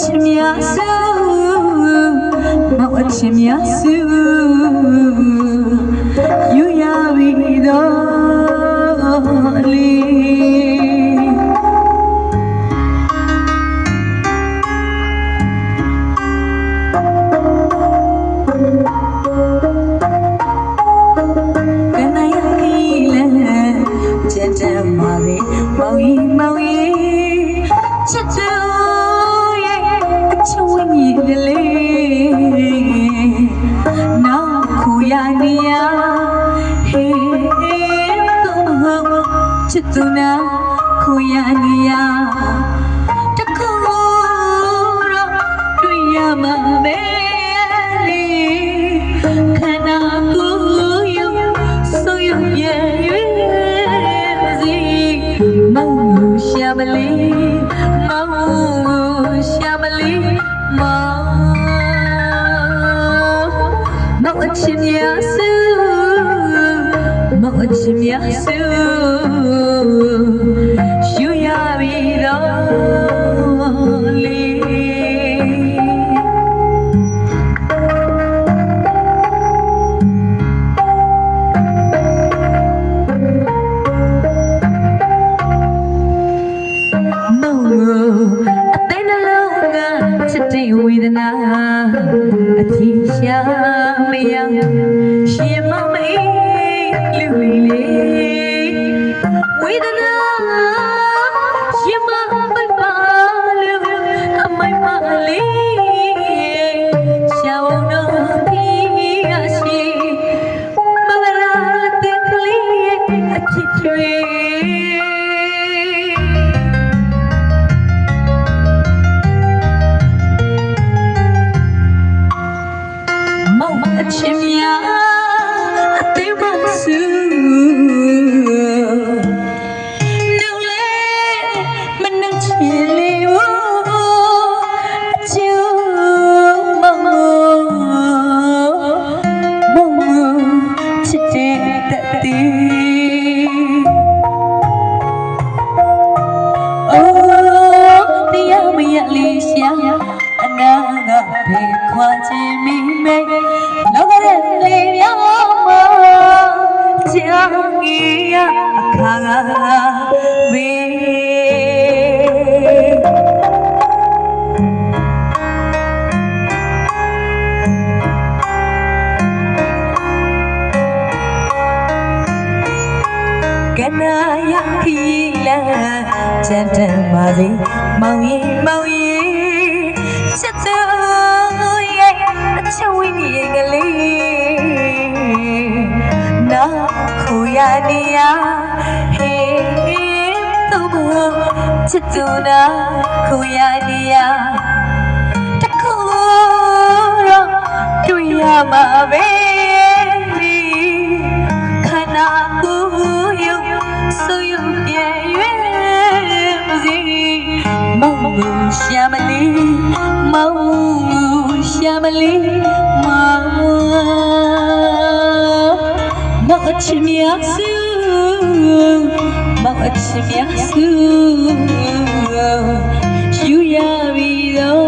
ချင်မြဆူမောချင်မြဆူ မာလေမောင်ကြီးမောင်ကြီးချက်ချက်ရဲ့အချွေးကြီးတလေနောက်ခုရနေရဟေးတော့ချစ်သူနာခုရနေရ လေးမောင်ရှာ ဝေဒနာအထီးရှာမရရှင်မမေးလူလေးဝေဒနာရှင်မမပါလူအမိုင်မလေးရှောင်းတော့ဒီအရှိမမလာတဲ့ကလေးအချစ်တွေ ကဖေခွာခြင်းမိမေလောကရဲ့ အချဝင်းရဲ့ကလေးနာခူရနေရဟေးသူ့ဘချစ်သူနာခူရနေရတခုတော့တွေ့ရမှာပဲခန္ဓာကိုယ်ယုံဆိုရပြည့်ရွယ်မစီမောင်ရှာမလီမောင် ရှာမလီမောင်မောင်ချစ်မြတ်စုမောင်ချစ်မြတ်စုယူရပြီတော့